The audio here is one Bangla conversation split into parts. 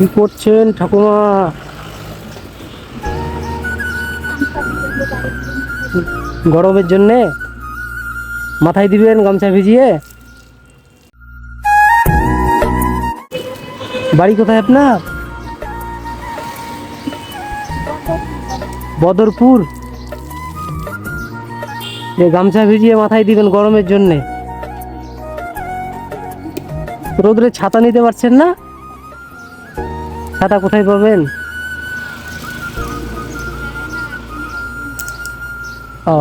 কি করছেন ঠাকুমা? গরমের জন্যে মাথায় দিবেন, গামছা ভিজিয়ে? বাড়ি কোথায় আপনার? বদরপুর। এ গামছা ভিজিয়ে মাথায় দিবেন গরমের জন্যে। রোদরে ছাতা নিতে পারছেন না? ছাতা কোথায় পাবেন? ও।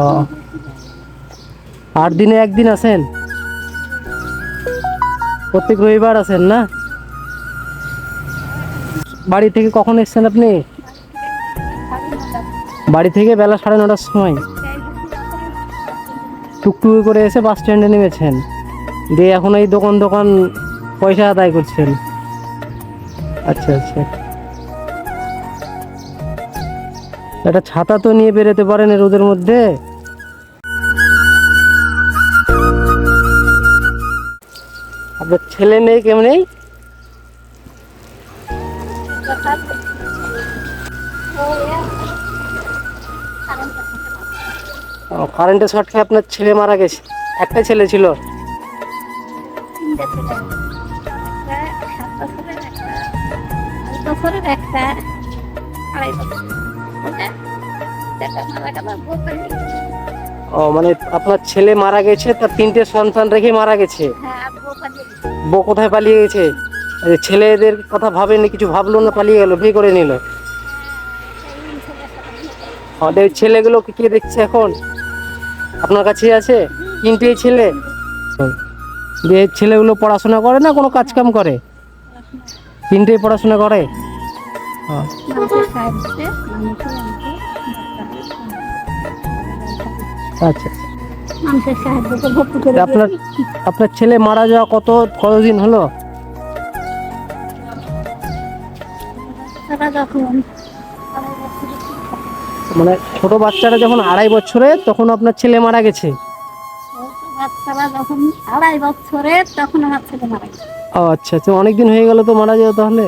আট দিনে একদিন আসেন প্রত্যেক রবিবার আসেন না? বাড়ি থেকে কখন এসছেন আপনি? বাড়ি থেকে বেলা সাড়ে নটার সময়। টুকটুকি করে এসে বাস স্ট্যান্ডে নেমেছেন। দিয়ে এখন এই দোকান দোকান পয়সা আদায় করছেন। আচ্ছা আচ্ছা। একটা ছাতা তো নিয়ে বেরোতে পারেন রোদের মধ্যে। আপনার ছেলে মেয়ে কেমনি কারেন্টের শর্ট খেয়ে আপনার ছেলে মারা গেছে। একটা ছেলে ছিল। বছরের একটা। আড়াই বছর ও মানে আপনার ছেলে মারা গেছে তার তিনটে সন্তান রেখে মারা গেছে? হ্যাঁ বউ কোথায় পালিয়ে গেছে? ছেলেদের কথা ভাবেনি কিছু ভাবলো না পালিয়ে গেল বিয়ে করে নিল। আমাদের ছেলেগুলো কে দেখছে এখন? আপনার কাছে আছে? তিনটেই ছেলে? এই ছেলেগুলো পড়াশোনা করে না কোনো কাজ কাম করে? তিনটেই পড়াশোনা করে? আচ্ছা। তা আপনার আপনার ছেলে মারা যাওয়া কত কতদিন হলো? মানে ছোট বাচ্চারা যখন আড়াই বছরে, তখন আপনার ছেলে মারা গেছে? আড়াই বছরে ও আচ্ছা আচ্ছা অনেকদিন হয়ে গেল তো মারা যাওয়া তাহলে?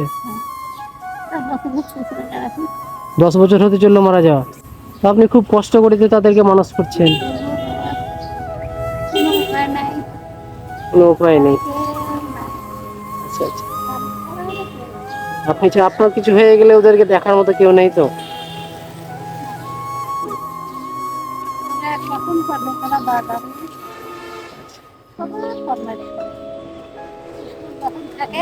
দশ বছর হতে চলল মারা যাওয়া। তো আপনি খুব কষ্ট করে তো তাদেরকে মানুষ করছেন। কোনো উপায় নাই। আচ্ছা আচ্ছা। আপনি আপনার কিছু হয়ে গেলে ওদেরকে দেখার মতো কেউ নেই তো? থাকে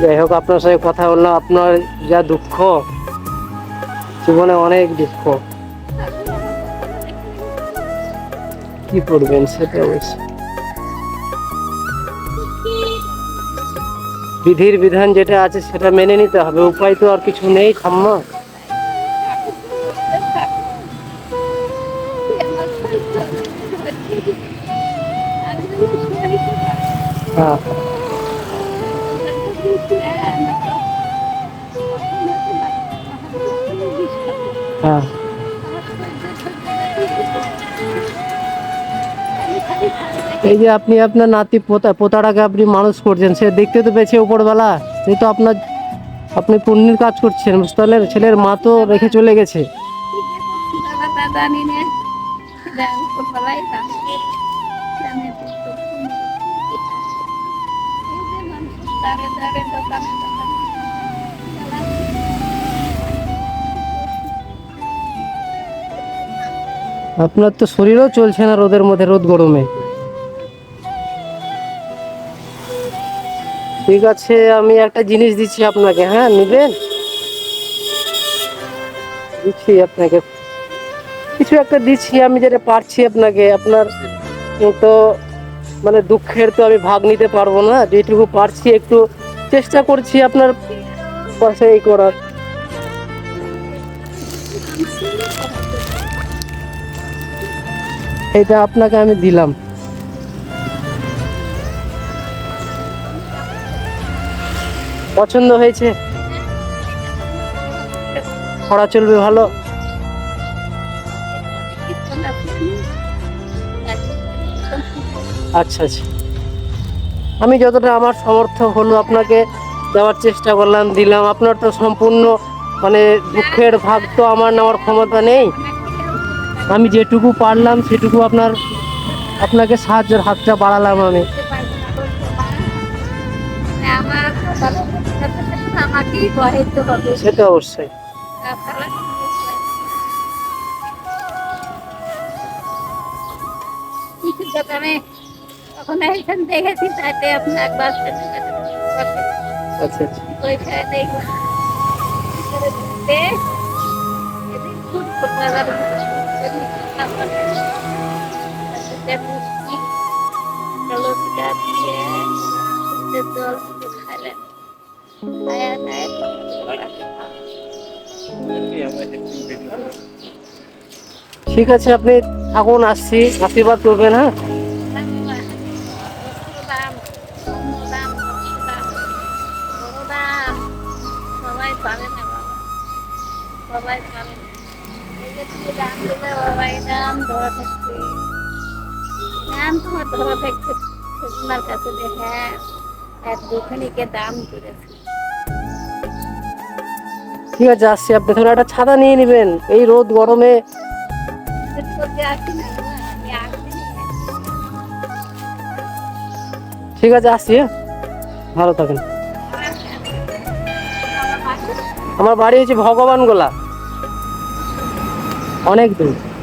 যাই হোক, আপনার সঙ্গে কথা বললাম আপনার যা দুঃখ, জীবনে অনেক দুঃখ। কি করবেন সেটা বিধির বিধান যেটা আছে সেটা মেনে নিতে হবে, উপায় তো আর কিছু নেই, ঠাম্মা। হ্যাঁ। হ্যাঁ। এই যে আপনি আপনার নাতি পোতা, পোতাটাকে আপনি মানুষ করছেন, সে দেখতে তো পেয়েছে উপরবেলা সেই তো আপনার, আপনি পুণ্যের কাজ করছেন পারলেন? ছেলের মা তো রেখে চলে গেছে। জানি না আপনার তো শরীরও চলছে না রোদের মধ্যে, রোদ গরমে। ঠিক আছে, আমি একটা জিনিস দিচ্ছি আপনাকে হ্যাঁ নেবেন? দিচ্ছি আপনাকে। কিছু একটা দিচ্ছি, আমি যেটা পারছি আপনাকে, আপনার তো মানে দুঃখের তো আমি ভাগ নিতে পারব না, যেটুকু পারছি একটু চেষ্টা করছি আপনার পাশে এই করার। এটা আপনাকে আমি দিলাম। পছন্দ হয়েছে? পড়া চলবে ভালো? আচ্ছা আচ্ছা। আমি যতটা আমার সমর্থ হলো আপনাকে দেওয়ার চেষ্টা করলাম, দিলাম। আপনার তো সম্পূর্ণ মানে দুঃখের ভাগ তো আমার নেওয়ার ক্ষমতা নেই। আমি যেটুকু পারলাম, সেটুকু আপনার, আপনাকে সাহায্যের হাতটা বাড়ালাম আমি। হবে সেটা অবশ্যই। দোকানে তখন এইখান দেখেছি তাতে আপনার বাস আচ্ছা আচ্ছা। খায় ঠিক আছে আপনি থাকুন আসছি। আশীর্বাদ করবেন হ্যাঁ? ঠিক আছে, আসছি। আপনি তাহলে একটা ছাতা নিয়ে নেবেন। এই রোদ গরমে। ঠিক আছে, আসছি হ্যাঁ। ভালো থাকেন। আমার বাড়ি হচ্ছে ভগবান গোলা অনেক দূর।